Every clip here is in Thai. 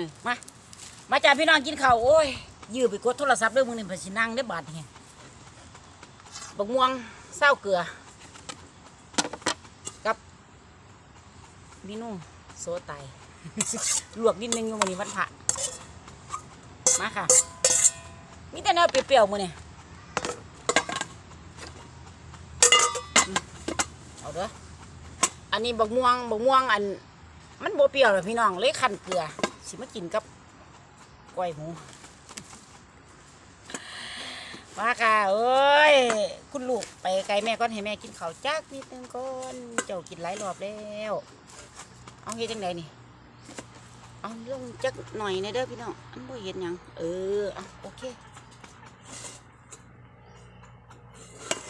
อมามาจ้าพี่น้องกินข้าวโอ้ยยื้อไปกดโทรศัพท์เด้อมึงนี่เพนสินั่งได้บาดนี่ยบักม่วงเศร้าเกลือ กับนี่นู่โซไตลวกนิดนึงอยู่วันนี้วันพระมาค่ะ มีแต่แนวเปรี้ยวๆมือนี่อืมเอาเด้ออันนี้บักม่วงบักม่วงอัน มันโบเปรี้ยวเลยพี่น้องเลยขันเกลือ สิมากินกับก้อยหมูมาค่ะเอ้ย คุณลูกไปไกลแม่ก่อนให้แม่กินข้าวจักนิดนึงก่อนเจ้ากินหลายรอบแล้ว เอาเฮ็ดจังไดนี่ เอาลงจักหน่อยนะเด้อพี่น้องอันบ่เห็นหยังเออเอาโอเค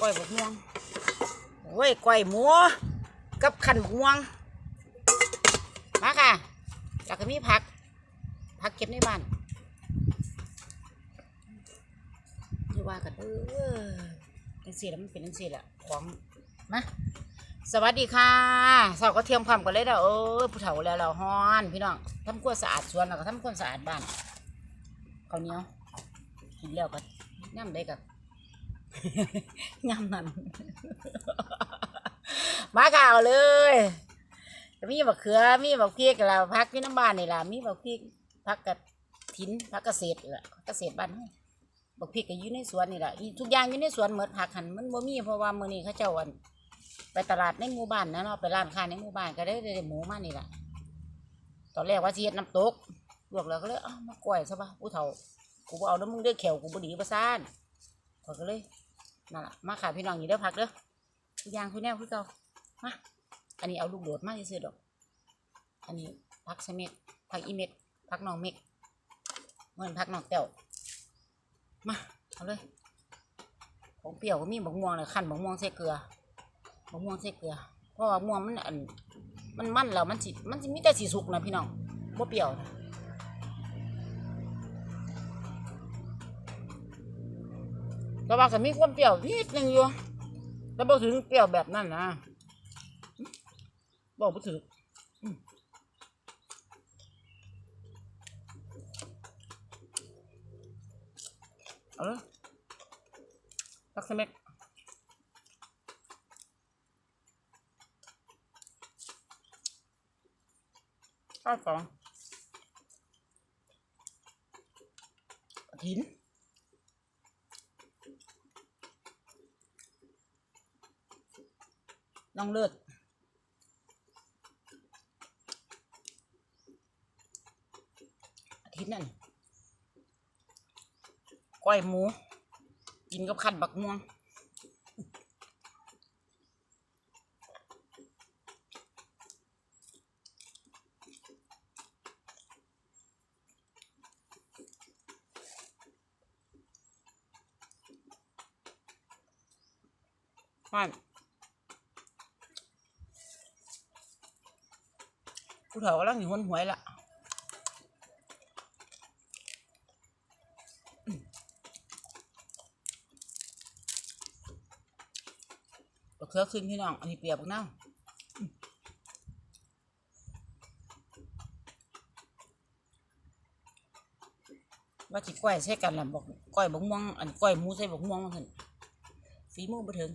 ก้อยบักม่วงโอ้ยก้อยหมูกับขันบกม่วงมาค่ะแล้วก็มีผัก ผักเก็บในบ้านที่ว่ากันเออจังสี่แล้วมันเป็นจังสี่แหละของมาสวัสดีค่ะสาวก็เทียมความกันเลยเด้อเออผู้เฒ่าแล้วเราฮ้อนพี่น้องทำความสะอาดสวนแล้วก็ทำความสะอาดบ้านข้าวเหนียวกินแล้วก็ย่ำได้กับย่ำนั่นมาข่าวเลยมีบักเขือมีบักพริกแล้วพักที่น้ำบ้านนี่ล่ะมีบักพริก พักกระถินพักเกษตรนี่ล่ะเกษตรบ้านเฮาบักพริกก็อยู่ในสวนนี่แหละทุกอย่างอยู่ในสวนเหมดผักหันมันบ่มีเพราะว่ามื้อนี้เขาเจ้าอันไปตลาดในหมู่บ้านนะเนาะไปร้านค้าในหมู่บ้านก็ได้ได้หมูมานี่แหละตอนแรกว่าสิเฮ็ดน้ำตกลวกแล้วก็เลยเอ้ามาก้อยซะบ่ะผู้เฒ่ากูบ่เอาน้ำมึงเด้อแขวกูบ่ดีบ่ซ่านข้อยก็เลยนั่นล่ะมาค่ะพี่น้องอยู่เด้อผักเด้อทุกอย่างคือแนวคือเก่ามาอันนี้เอาลูกโดดมาซื้อๆดอก อันนี้พักสะเม็ดพักอีเม็ด พักน้องเม็กเหมือนพักน้องเต้วมาเอาเลยของเปรี้ยวก็มีบักม่วงเลยขั้นบักม่วงใส่เกลือบักม่วงใส่เกลือเพราะว่าม่วงมันอันมันมันแล้วมันสิมันสิมีแต่สีสุกนะพี่น้องบ่เปรี้ยวนะแต่ว่าก็มีความเปรี้ยวนิดนึงอยู่แต่บ่ถึงเปรี้ยวแบบนั้นนะบอกไม่ถึง เอาเลยตักสเม็ดข้าวสองกระถินน้องเลือดอาทิตย์นั่น ก้อยหมู กินกับขันบักม่วงมันผู้เฒ่ากำลังอยู่หนหวยละ เขือขึ้นพี่น้อง อันนี้เปียกบักเน่าว่าจิก้อยใช่กันล่ะบอกก้อยบักม่วง อันก้อยมูใช่บักม่วงมาถึงฝีม่วงบ่ถึง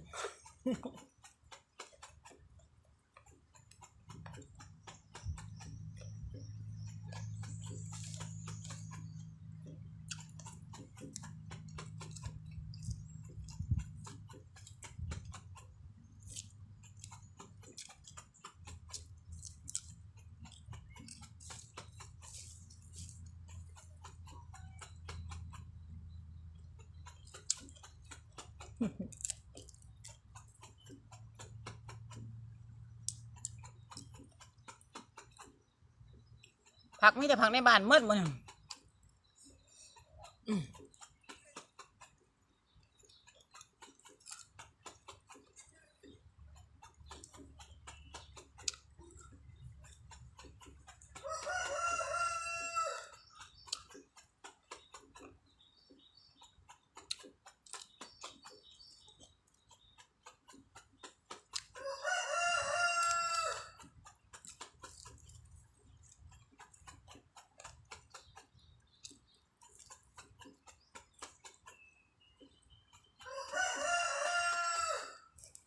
ผักไม่แต่ผักในบ้านเมื่อมัน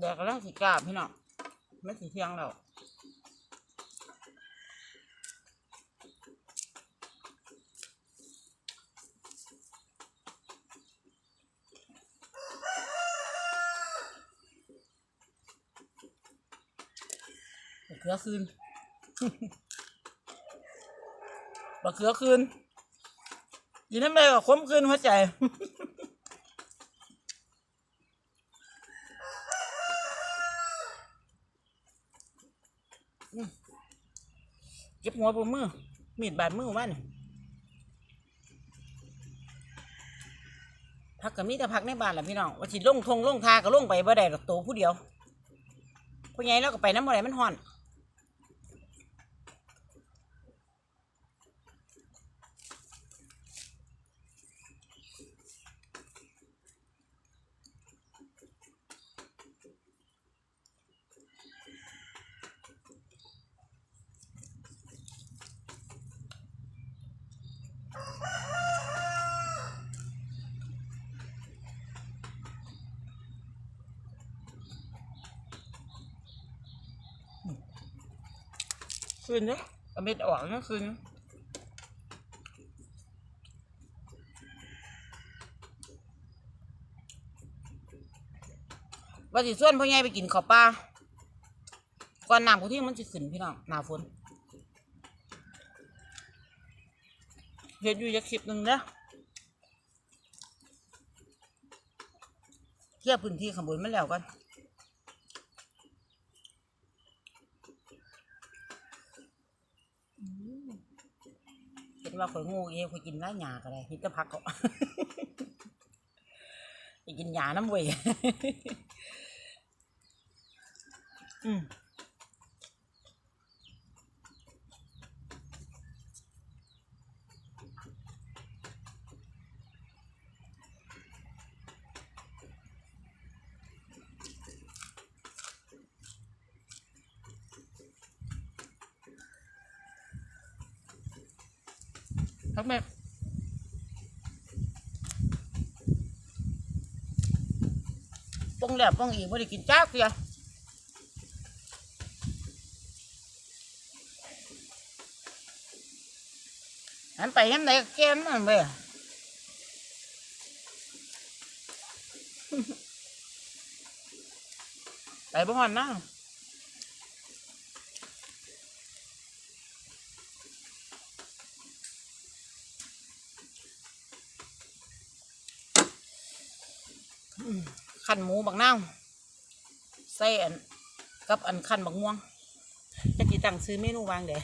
แดกกำลังสิกราบพี่น้องไม่สิเที่ยงแล้วบักเขือคืนบักเขือคืนยินน้ำเลยกับคมคืนหัวใจ เก็บหัวบนมือ มีดบาดมือมันพักกับมีแต่พักในบ้านแหละพี่น้องว่าสิลงทงลงทาก็ลงไปบ่ได้ดอกโตวผู้เดียวผู้ใหญ่แล้วก็ไปน้ำบ่ได้มันห่อน คืนเนี่ยเอาเม็ดออกนะคืนนี้ว่าสิส่วนพ่อใหญ่ไปกินข้าวปลาก่อนน้ำกูที่มันจะขึ้นพี่น้องหนาฝนเห็ดอยู่จะคลิปหนึ่งนะเทียบพื้นที่ข้างบนมันแล้วกัน เห็น ว่าข่อยงูเองข่อยกินได้หยาก็ได้ฮิตจะพักก็ไปกินหยาน้ำเวยอืม ทักแม่ปงแหลบปงอีกไม่ได้กินจ้าเสียอันไปยังไหนก็แกนนั่นเว้ยไปบ้านนะ ขันหมูบักนาวใส่อันกับอันขันบักม่วงจะกี่ตังซื้อเมนูวางเดี๋ยว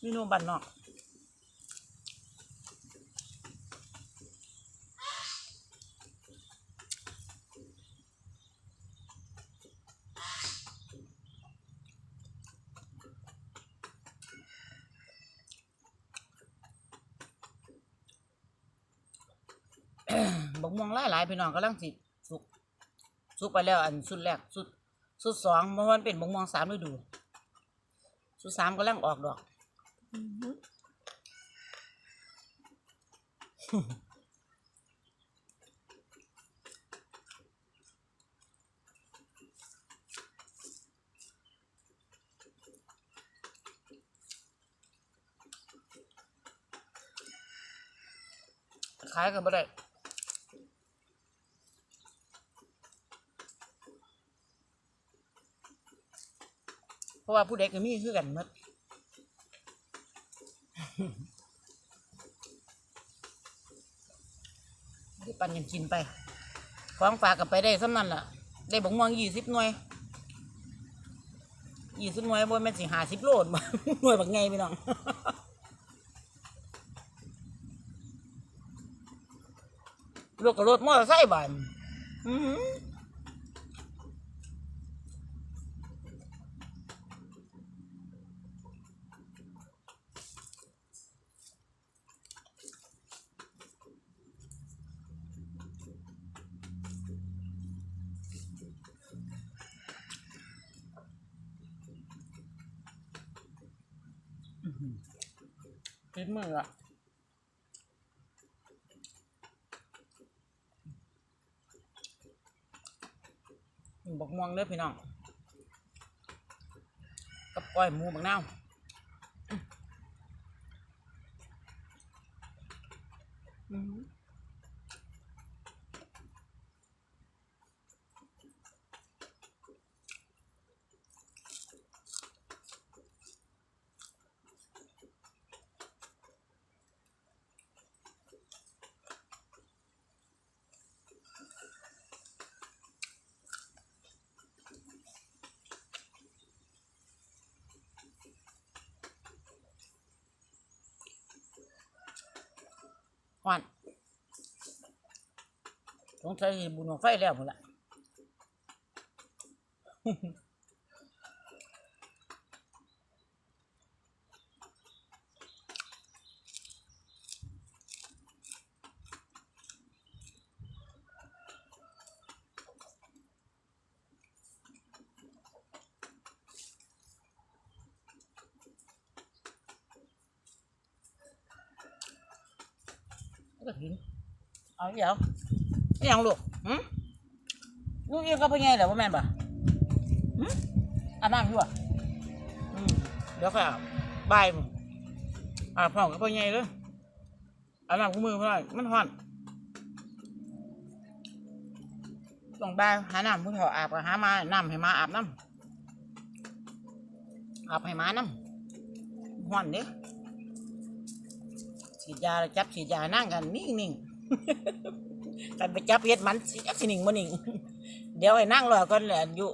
เมนูบันนอก บกม่วงหลายหลายพี่น้องกำลังสิสุกสุกไปแล้ว อันสุดแรกสุดสุดสองเพราะมันเป็นบกม่วงสามฤดู สุดสามกำลังออกดอกขายกันบ่ได้ ราะว่าผู้เด็กก็มีคือกันหมดเดี๋ยวปันยังกินไปของฝากกับไปได้สำนั่นล่ะ ได้บกม่วงยี่สิบหน่วยยี่สิบหน่วยบนแม่นสิหาสิบโลดบ่หน่วยบักไงพี่น้องรถกับรถมอเตอร์ไซค์บ้านอือ กินมืออะบอกม่วงเด้อพี่น้อง กับก้อยหมูบักนาว หวนสงสัยบุญของไฟแล้วพุ่นละ ก็กินเอาเดี๋ยวนี่ยังลูกหืมลูกเองก็พ่อใหญ่แหละว่าแม่นปะหืมอาบน้ำอยู่อะอืมเดี๋ยวค่อยอาบายมึงอาบพร้อกับพ่อใหญ่เลยอาบน้ำกับมือเพื่อนมันฮ้อนต้องบายหาน้ำผู้เฒ่าอาบก็หามาน้ำให้มาอาบน้ำอาบให้มาน้ำฮ้อนเด้ ฉีดยาจับฉีดยานั่งกันนิ่งนิ่งๆกันไปจับเฮ็ดมันสิจักสินิ่งบ่นิ่งเดี๋ยวไอ้นั่งรอก่อนแหละอยู่